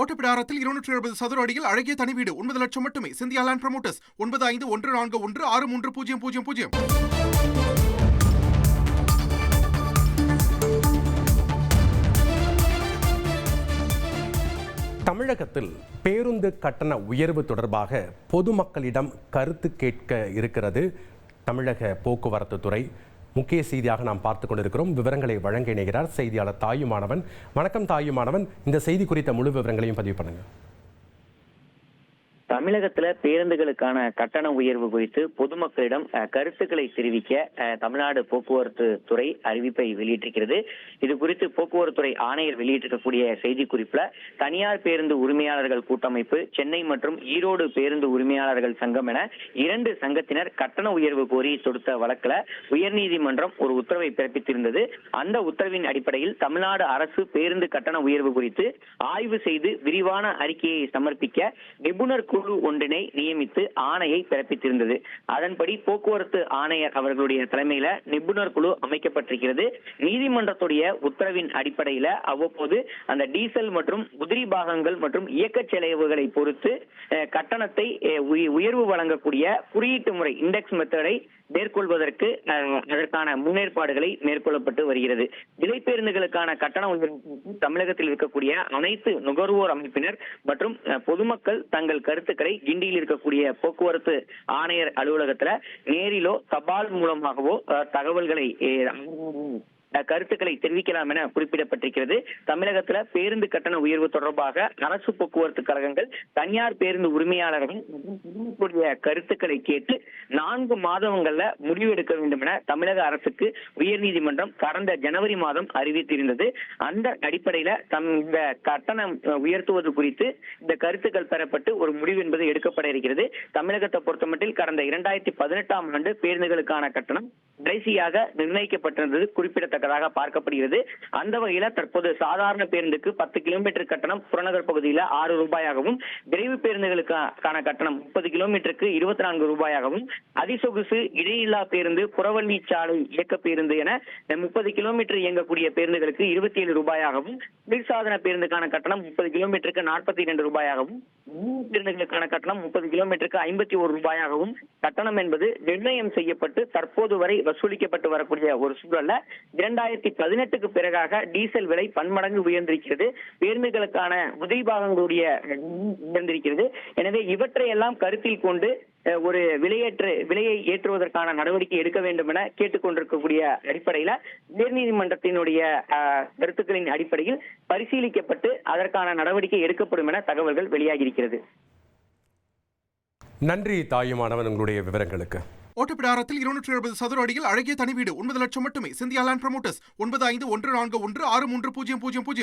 ஓட்டப்பிடாரத்தில் இருநூற்றி எழுபது சதுர அடியில் அழகிய தனி வீடு. ஒன்பது லட்சம் மட்டுமே. Cynthia land promoters. ஒன்பது ஐந்து ஒன்று நான்கு ஒன்று ஆறு மூன்று பூஜ்ஜியம் பூஜ்ஜியம் பூஜ்ஜியம். தமிழகத்தில் பேருந்து கட்டண உயர்வு தொடர்பாக பொதுமக்களிடம் கருத்து கேட்க இருக்கிறது தமிழக போக்குவரத்து துறை. முக்கிய செய்தியாக நாம் பார்த்து கொண்டிருக்கிறோம். விவரங்களை வழங்க இணைகிறார் செய்தியாளர் தாயுமானவன். வணக்கம் தாயுமானவன். இந்த செய்தி குறித்த முழு விவரங்களையும் பதிவு பண்ணுங்க. தமிழகத்துல பேருந்துகளுக்கான கட்டண உயர்வு குறித்து பொதுமக்களிடம் கருத்துக்களை தெரிவிக்க தமிழ்நாடு போக்குவரத்து துறை அறிவிப்பை வெளியிட்டிருக்கிறது. இது குறித்து போக்குவரத்து துறை ஆணையர் வெளியிட்டிருக்கக்கூடிய செய்தி குறிப்புல தனியார் பேருந்து உரிமையாளர்கள் கூட்டமைப்பு சென்னை மற்றும் ஈரோடு பேருந்து உரிமையாளர்கள் சங்கம் என இரண்டு சங்கத்தினர் கட்டண உயர்வு கோரி தொடுத்த வழக்குல உயர்நீதிமன்றம் ஒரு உத்தரவை பிறப்பித்திருந்தது. அந்த உத்தரவின் அடிப்படையில் தமிழ்நாடு அரசு பேருந்து கட்டண உயர்வு குறித்து ஆய்வு செய்து விரிவான அறிக்கையை சமர்ப்பிக்க நிபுணர் குழு குழு ஒன்றினை நியமித்து ஆணையை பிறப்பித்திருந்தது. அதன்படி போக்குவரத்து ஆணையர் அவர்களுடைய தலைமையில நிபுணர் குழு அமைக்கப்பட்டிருக்கிறது. நீதிமன்றத்துடைய உத்தரவின் அடிப்படையில அவ்வப்போது அந்த டீசல் மற்றும் உதிரி பாகங்கள் மற்றும் இயக்க செலவுகளை பொறுத்து கட்டணத்தை உயர்வு வழங்கக்கூடிய குறியீட்டு முறை இண்டெக்ஸ் மெத்தடை மேற்கொள்வதற்கு அதற்கான முன்னேற்பாடுகளை மேற்கொள்ளப்பட்டு வருகிறது. விலை பேருந்துகளுக்கான கட்டண உயர்வு தமிழகத்தில் இருக்கக்கூடிய அனைத்து நுகர்வோர் அமைப்பினர் மற்றும் பொதுமக்கள் தங்கள் கருத்து கருத்துக்களை கிண்டியில் இருக்கக்கூடிய போக்குவரத்து ஆணையர் அலுவலகத்துல நேரிலோ தபால் மூலமாகவோ தகவல்களை கருத்துக்களை தெரிவிக்கலாம் என குறிப்பிடப்பட்டிருக்கிறது. தமிழகத்துல பேருந்து கட்டண உயர்வு தொடர்பாக அரசு போக்குவரத்து கழகங்கள் தனியார் பேருந்து உரிமையாளர்கள் மற்றும் கருத்துக்களை கேட்டு நான்கு மாதங்கள்ல முடிவு எடுக்க வேண்டும் என தமிழக அரசுக்கு உயர்நீதிமன்றம் கடந்த ஜனவரி மாதம் அறிவித்திருந்தது. அந்த அடிப்படையில தம் இந்த கட்டணம் உயர்த்துவது குறித்து இந்த கருத்துக்கள் பெறப்பட்டு ஒரு முடிவு என்பது எடுக்கப்பட இருக்கிறது. தமிழகத்தை பொறுத்தமட்டில் கடந்த இரண்டாயிரத்தி பதினெட்டாம் ஆண்டு பேருந்துகளுக்கான கட்டணம் கடைசியாக நிர்ணயிக்கப்பட்டிருந்தது குறிப்பிடத்தக்கதாக பார்க்கப்படுகிறது. அந்த வகையில தற்போது சாதாரண பேருந்துக்கு பத்து கிலோமீட்டர் கட்டணம் புறநகர் பகுதியில் ஆறு ரூபாயாகவும் விரைவு பேருந்துகளுக்கான கட்டணம் முப்பது கிலோமீட்டருக்கு இருபத்தி நான்கு ரூபாயாகவும் அதிசொகுசு இடையில்லா பேருந்து புறவள்ளி சாலை இயக்க பேருந்து என முப்பது கிலோமீட்டர் இயங்கக்கூடிய பேருந்துகளுக்கு இருபத்தி ஏழு ரூபாயாகவும் குளிர்சாதன பேருந்துக்கான கட்டணம் முப்பது கிலோமீட்டருக்கு நாற்பத்தி இரண்டு ரூபாயாகவும் பேருந்துகளுக்கான கட்டணம் முப்பது கிலோமீட்டருக்கு ஐம்பத்தி ஒரு ரூபாயாகவும் கட்டணம் என்பது நிர்ணயம் செய்யப்பட்டு தற்போது வரை வசூலிக்கப்பட்டு வரக்கூடிய ஒரு சூழல்ல இரண்டாயிரத்தி பதினெட்டுக்கு பிறகாக டீசல் விலை பன்மடங்கு உயர்ந்திருக்கிறது. பேருந்துகளுக்கான உதவி பாகங்களுடைய உயர்ந்திருக்கிறது. எனவே இவற்றையெல்லாம் கருத்தில் கொண்டு ஒரு விலையேற்று விலையை ஏற்றுவதற்கான நடவடிக்கை எடுக்க வேண்டும் என கேட்டுக்கொண்டிருக்கக்கூடிய அடிப்படையில உயர்நீதிமன்றத்தினுடைய கருத்துக்களின் அடிப்படையில் பரிசீலிக்கப்பட்டு அதற்கான நடவடிக்கை எடுக்கப்படும் என தகவல்கள் வெளியாகி இருக்கிறது நன்றி தாயுமானவன் உங்களுடைய விவரங்களுக்கு. ஓட்டப்பிடாரத்தில் இருநூற்றி எழுபது சதுர அடியில் அழகிய தனி வீடு ஒன்பது லட்சம் மட்டுமே. சிந்தியா லேண்ட் ப்ரமோட்டர்ஸ் ஒன்பது ஐந்து ஒன்று நான்கு ஒன்று ஆறு மூன்று பூஜ்ஜியம் பூஜ்ஜியம் பூஜ்ஜியம்